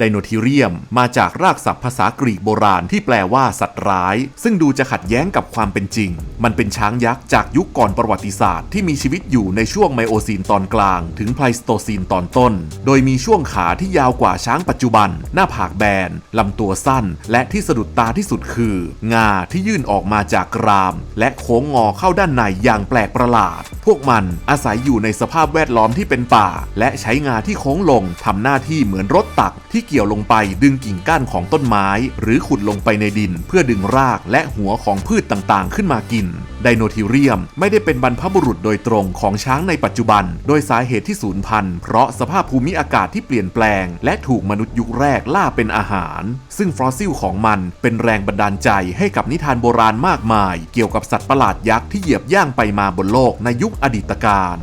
ไดโนทีเรียมมาจากรากศัพท์ภาษากรีกโบราณที่แปลว่าสัตว์ร้าย ซึ่งดูจะขัดแย้งกับความเป็นจริง มันเป็นช้างยักษ์จากยุคก่อนประวัติศาสตร์ที่มีชีวิตอยู่ในช่วงไมโอซีนตอนกลาง ถึงไพลสโตซีนตอนต้น โดยมีช่วงขาที่ยาวกว่าช้างปัจจุบัน หน้าผากแบนลำตัวสั้น และที่สะดุดตาที่สุดคือ งาที่ยื่นออกมาจากกราม และโค้งงอเข้าด้านในอย่างแปลกประหลาด พวกมันอาศัยอยู่ในสภาพแวดล้อมที่เป็นป่า และใช้งาที่โค้งลงทำหน้าที่เหมือนรถตักที่เกี่ยวลงไปดึงกิ่งก้านของต้นไม้ หรือขุดลงไปในดิน เพื่อดึงรากและหัวของพืชต่างๆ ขึ้นมากินไดโนทิเรียมไม่ได้เป็นบรรพบุรุษโดยตรงของช้างในปัจจุบัน โดยสาเหตุที่สูญพันธุ์เพราะสภาพภูมิอากาศที่เปลี่ยนแปลง และถูกมนุษย์ยุคแรกล่าเป็นอาหาร ซึ่งฟอสซิลของมันเป็นแรงบันดาลใจให้กับนิทานโบราณมากมาย เกี่ยวกับสัตว์ประหลาดยักษ์ที่เหยียบย่างไปมาบนโลกในยุคอดีตการ